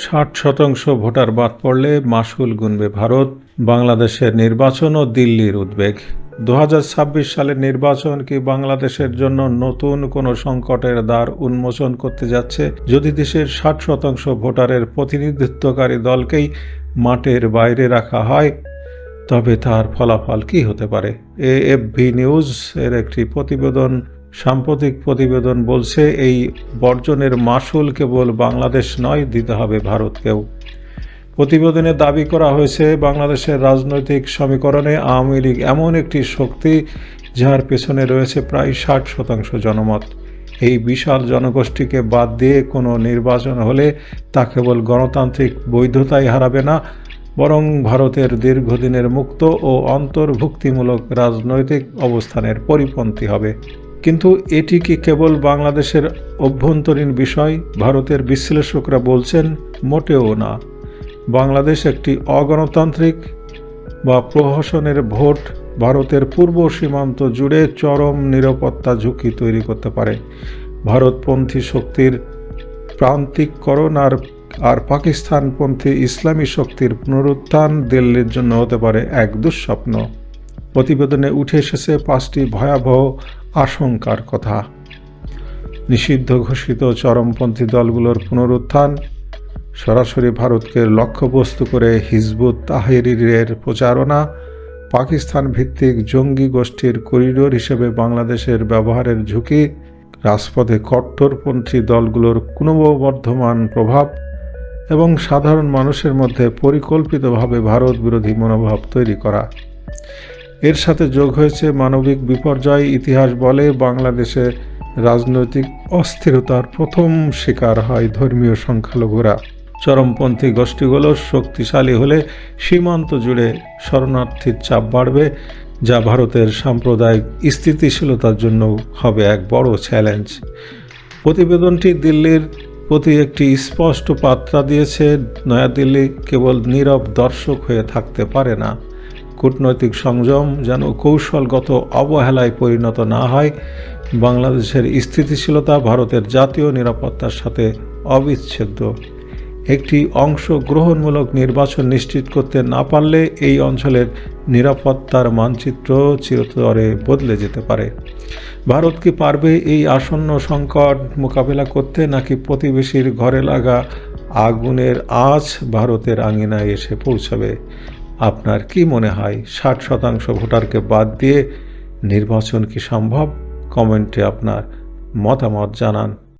ষাট শতাংশ ভোটার বাদ পড়লে মাসুল গুনবে ভারত। বাংলাদেশের নির্বাচন ও দিল্লির উদ্বেগ। দু সালের নির্বাচন কি বাংলাদেশের জন্য নতুন কোনো সংকটের দ্বার উন্মোচন করতে যাচ্ছে? যদি দেশের ষাট শতাংশ ভোটারের প্রতিনিধিত্বকারী দলকেই মাঠের বাইরে রাখা হয়, তবে তার ফলাফল কি হতে পারে? এএফবি নিউজ এর একটি প্রতিবেদন সাম্প্রতিক প্রতিবেদন বলছে, এই বর্জনের মাসুল কেবল বাংলাদেশ নয়, দিতে হবে ভারতকেও। প্রতিবেদনে দাবি করা হয়েছে, বাংলাদেশের রাজনৈতিক সমীকরণে আওয়ামী লীগ এমন একটি শক্তি, যার পেছনে রয়েছে প্রায় ষাট শতাংশ জনমত। এই বিশাল জনগোষ্ঠীকে বাদ দিয়ে কোনো নির্বাচন হলে তা কেবল গণতান্ত্রিক বৈধতাই হারাবে না, বরং ভারতের দীর্ঘদিনের মুক্ত ও অন্তর্ভুক্তিমূলক রাজনৈতিক অবস্থানের পরিপন্থী হবে। কিন্তু এটি কি কেবল বাংলাদেশের অভ্যন্তরীণ বিষয়? ভারতের বিশ্লেষকরা বলছেন, মোটেও না। বাংলাদেশ একটি অগণতান্ত্রিক বা প্রহসনের ভোট। ভারতের পূর্ব সীমান্ত জুড়ে চরম নিরাপত্তা ঝুঁকি তৈরি করতে পারে। ভারতপন্থী শক্তির প্রান্তিককরণ আর আর পাকিস্তানপন্থী ইসলামী শক্তির পুনরুত্থান দিল্লির জন্য হতে পারে এক দুঃস্বপ্ন। প্রতিবেদনে উঠে এসেছে পাঁচটি ভয়াবহ আশঙ্কার কথা। নিষিদ্ধ ঘোষিত চরমপন্থী দলগুলোর পুনরুত্থান, সরাসরি ভারতকে লক্ষ্যবস্তু করে হিজবুত তাহিরের প্রচারণা পাকিস্তান ভিত্তিক জঙ্গি গোষ্ঠীর করিডোর হিসেবে বাংলাদেশের ব্যবহারের ঝুঁকি, রাজপথে কট্টরপন্থী দলগুলোর ক্রমবর্ধমান প্রভাব এবং সাধারণ মানুষের মধ্যে পরিকল্পিতভাবে ভারত বিরোধী মনোভাব তৈরি করা। এর সাথে যোগ হয়েছে মানবিক বিপর্যয়, ইতিহাস বলে বাংলাদেশে রাজনৈতিক অস্থিরতার প্রথম শিকার হয় ধর্মীয় সংখ্যালঘুরা। চরমপন্থী গোষ্ঠীগুলো শক্তিশালী হলে সীমান্ত জুড়ে শরণার্থীর চাপ বাড়বে, যা ভারতের সাম্প্রদায়িক স্থিতিশীলতার জন্য হবে এক বড় চ্যালেঞ্জ। প্রতিবেদনটি দিল্লির প্রতি একটি স্পষ্ট পাত্রা দিয়েছে, নয়াদিল্লি কেবল নীরব দর্শক হয়ে থাকতে পারে না। কূটনৈতিক সংযম যেন কৌশলগত অবহেলায় পরিণত না হয়, বাংলাদেশের স্থিতিশীলতা ভারতের জাতীয় নিরাপত্তার সাথে অবিচ্ছেদ্য। একটি অংশ গ্রহণমূলক নির্বাচন নিশ্চিত করতে না পারলে এই অঞ্চলের নিরাপত্তার মানচিত্র চিরতরে বদলে যেতে পারে। ভারত কি পারবে এই আসন্ন সংকট মোকাবিলা করতে, নাকি প্রতিবেশীর ঘরে লাগা আগুনের আঁচ ভারতের আঙিনায় এসে পৌঁছাবে? আপনার কি মনে হয় ষাট শতাংশ ভোটারকে বাদ দিয়ে নির্বাচন কি সম্ভব? কমেন্টে আপনার মতামত জানান।